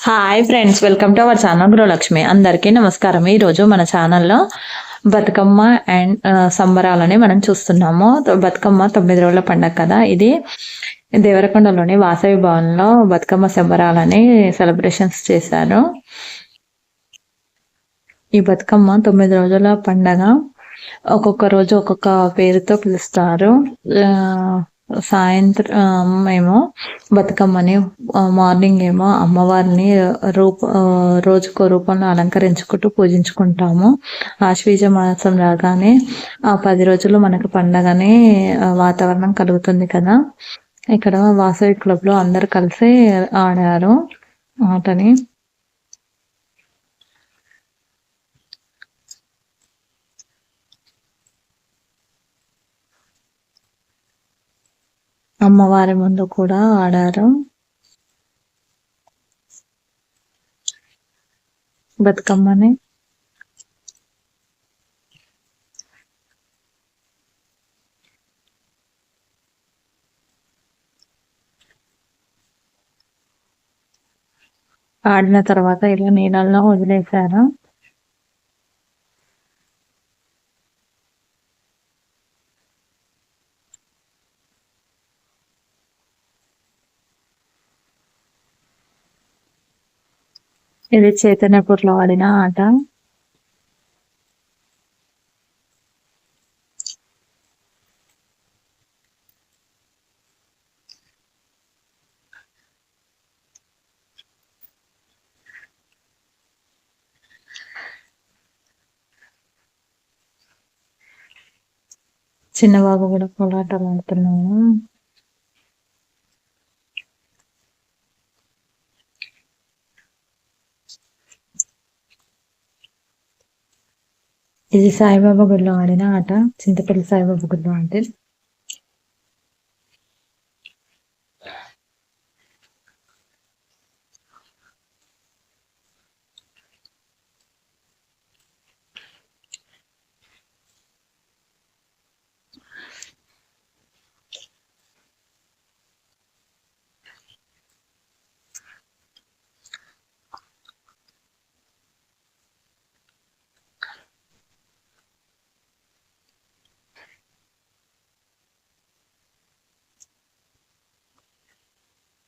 Hi friends welcome to our channel Gruhalakshmi అందరికీ నమస్కారం ఈరోజు మన ఛానల్లో బతుకమ్మ అండ్ uh, సంబరాలని మనం చూస్తున్నాము. బతుకమ్మ తొమ్మిది రోజుల పండగ కదా ఇది. దేవరకొండలోని వాసవి భవన్లో బతుకమ్మ సంబరాలని సెలబ్రేషన్స్ చేశారు. ఈ బతుకమ్మ తొమ్మిది రోజుల పండగ ఒక్కొక్క రోజు ఒక్కొక్క పేరుతో పిలుస్తారు. సాయంత్రం ఏమో బతుకమ్మని మార్నింగ్ ఏమో అమ్మవారిని రూప రోజుకో రూపంలో అలంకరించుకుంటూ పూజించుకుంటాము. ఆశ్వీజ మాసం రాగానే ఆ పది రోజులు మనకు పండగని వాతావరణం కలుగుతుంది కదా. ఇక్కడ వాసవి క్లబ్లో అందరు కలిసి ఆడారు ఆటని. అమ్మవారి ముందు కూడా ఆడారు. బతుకమ్మని. ఆడిన తర్వాత ఇలా నీళ్ళల్లో వదిలేశారు. ఇది చైతన్యపూర్లో ఆడిన ఆట? చిన్నబాబు కూడా కోలాటం ఆడుతున్నాము ఇది సాయిబాబా గుడిలో ఆడిన ఆట చింతపల్లి సాయిబాబా గుడిలో అంటే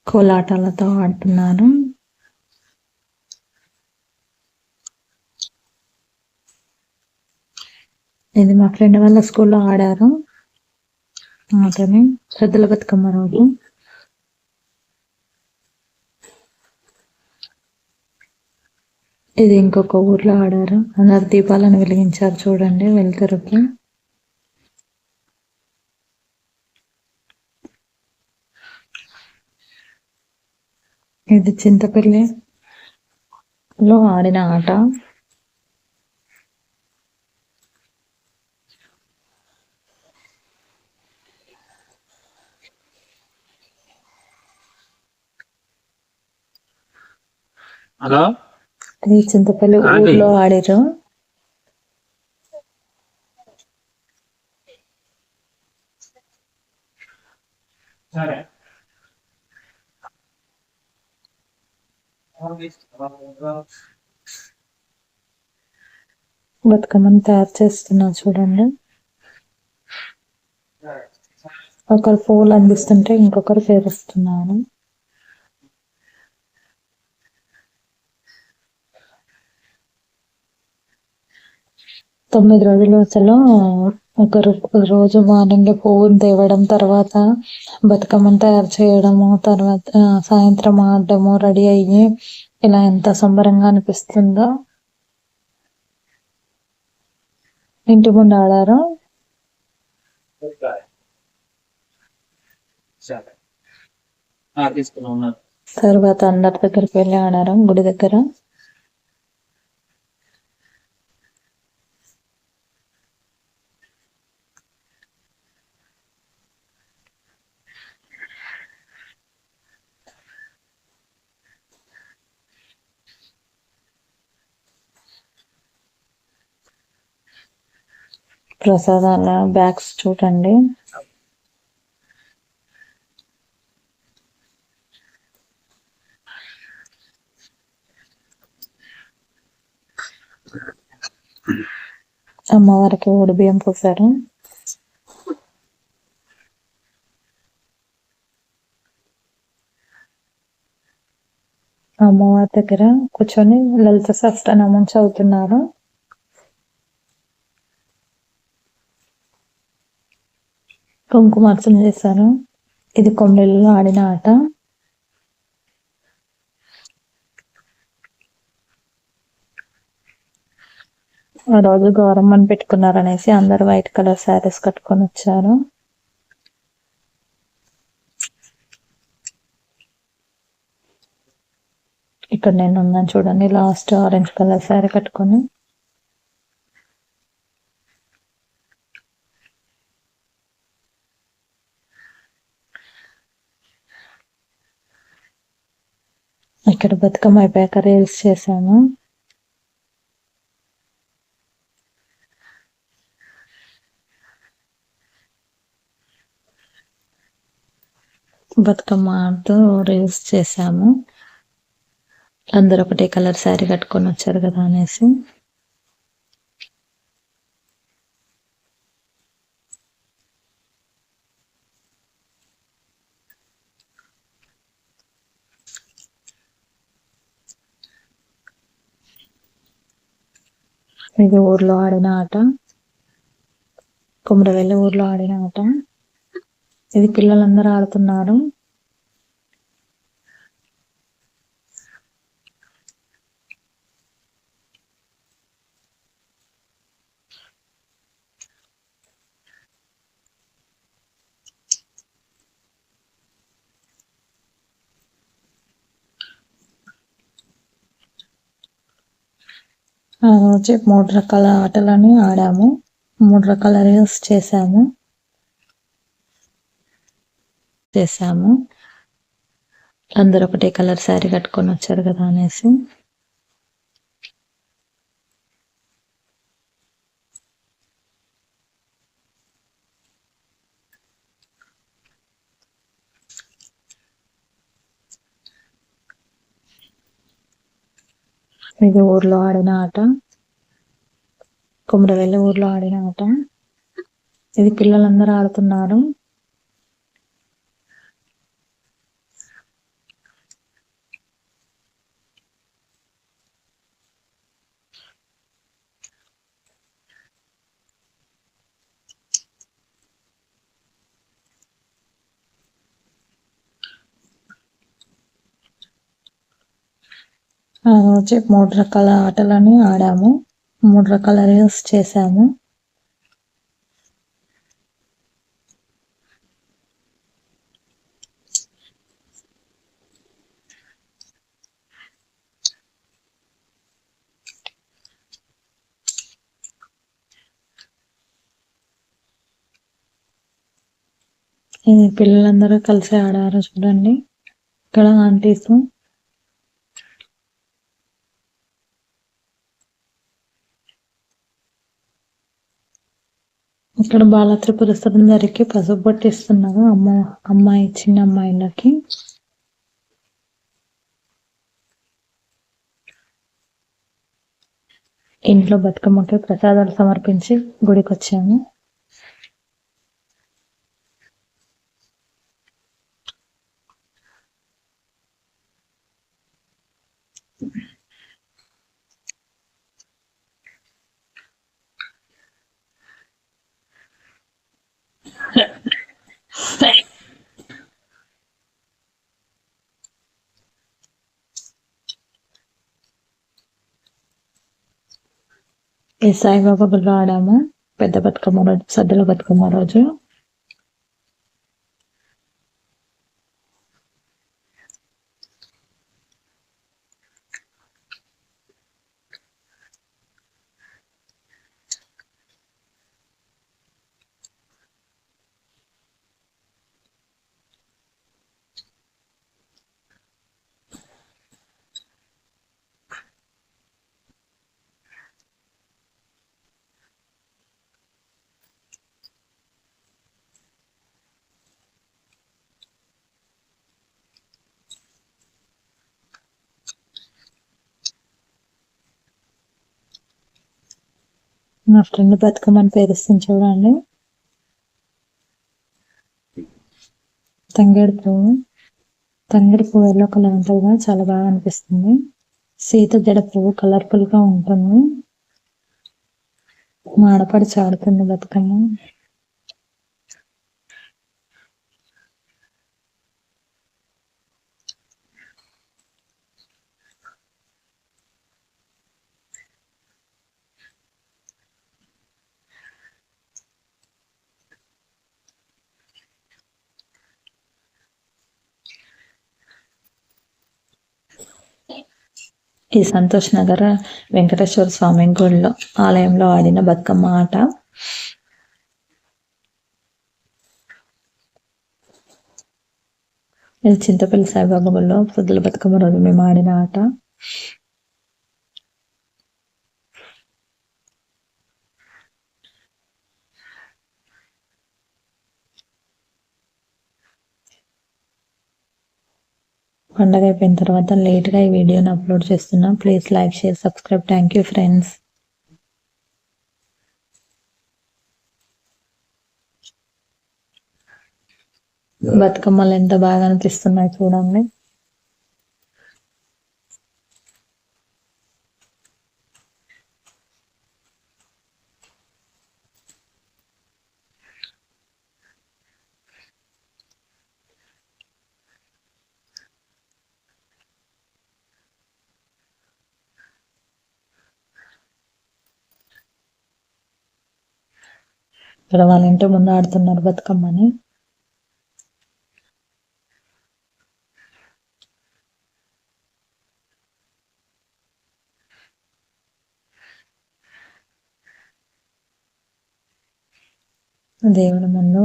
కోలాటాలతో ఆడుతున్నారు ఇది మా ఫ్రెండ్ వాళ్ళ స్కూల్లో ఆడారు. అతని శ్రద్ధల బతుకమ్మ రోజు. ఇది ఇంకొక ఊర్లో ఆడారు. అందరు దీపాలను వెలిగించారు చూడండి వెలుతురుకి ఇది చింతపల్లిలో ఆడిన ఆట. హలో? చింతపల్లి ఊర్లో ఆడారు బతుకమ్మను తయారు చేస్తున్నా చూడండి. ఒకరు పూలు అందిస్తుంటే ఇంకొకరు పేరుస్తున్నారు తొమ్మిది రోజుల అసలు ఒకరు రోజు మార్నింగ్ పువ్వును తేవడం తర్వాత బతుకమ్మను తయారు చేయడము తర్వాత సాయంత్రం ఆడడము రెడీ అయ్యి ఇలా ఎంత సంబరంగా అనిపిస్తుందో. ఇంటి ముందు ఆడారు. తర్వాత అందరి దగ్గరికి వెళ్ళి ఆడారు గుడి దగ్గర. ప్రసాదాల బ్యాగ్స్ చూడండి అమ్మవారికి బియ్యం పోసారు. అమ్మవారి దగ్గర కూర్చొని లలిత సహస్రనామం చదువుతున్నారు. కుంకుమార్చన చేశారు ఇది కొమ్మిళ్ళలో ఆడిన ఆట. ఆ రోజు గౌరమ్మని పెట్టుకున్నారు అనేసి అందరు వైట్ కలర్ శారీస్ కట్టుకొని వచ్చారు. ఇక్కడ నేను ఉన్నాను చూడండి లాస్ట్ ఆరెంజ్ కలర్ శారీ కట్టుకొని. ఇక్కడ బతుకమ్మ అయిపోయాక రీల్స్ చేశాను. బతుకమ్మ ఆడుతూ రీల్స్ చేశాము. అందరూ ఒకటే కలర్ శారీ కట్టుకొని వచ్చారు కదా అనేసి. ఇది ఊర్లో ఆడిన ఆట. కుమ్రవెల్లి ఊర్లో ఆడిన ఆట. ఇది పిల్లలందరూ ఆడుతున్నారు. రోజు మూడు రకాల ఆటలని ఆడాము. మూడు రకాల రీల్స్ చేసాము చేసాము అందరూ ఒకటే కలర్ శారీ కట్టుకొని వచ్చారు కదా అనేసి. ఇది ఊర్లో ఆడిన ఆట. కుమ్రవెల్లి ఊర్లో ఆడిన ఆట. ఇది పిల్లలందరూ ఆడుతున్నారు. ఆ మూడు రకాల ఆటలని ఆడాము. మూడు రకాల రీల్స్ చేసాము ఇది పిల్లలందరూ కలిసి ఆడారు చూడండి. ఇక్కడ ఆంటీస్ ఇక్కడ బాలత్రిపుర సుందరికి పసుపు పట్టిస్తున్నారు అమ్మ అమ్మాయి చిన్న అమ్మాయిలకి. ఇంట్లో బతుకమ్మకి ప్రసాదాలు సమర్పించి గుడికి వచ్చాము ఈ సాయిబాబా గుడిలో ఆడాము. పెద్ద బతుకమ్మ రోజు సద్దుల బతుకమ్మ రోజు. నా ఫ్రెండ్ బతుకమ్మని పేరుస్తుంది చూడండి తంగేడు పువ్వు. తంగేడు పువ్వు ఎల్లో కలర్ ఉంటుంది కదా చాలా బాగా అనిపిస్తుంది. సీత జడ పువ్వు కలర్ఫుల్గా ఉంటుంది. మాడపడి చాడుతుంది బతుకమ్మ ఈ సంతోష్ నగర వెంకటేశ్వర స్వామి గుడిలో ఆలయంలో ఆడిన బతుకమ్మ ఆట. ఇది చింతపల్లి సాయిబాబా గుడిలో పొద్దుల బతుకమ్మ రోజు మేము ఆడిన ఆట. పండగ అయిపోయిన తర్వాత లేట్గా ఈ వీడియోని అప్లోడ్ చేస్తున్నా. Please like share subscribe. Thank you friends బతుకమ్మలు ఎంత బాగా అనిపిస్తున్నాయి చూడండి. ఇక్కడ వాళ్ళ ఇంటి ముందు ఆడుతున్నారు బతుకమ్మని. దేవుడి ముందు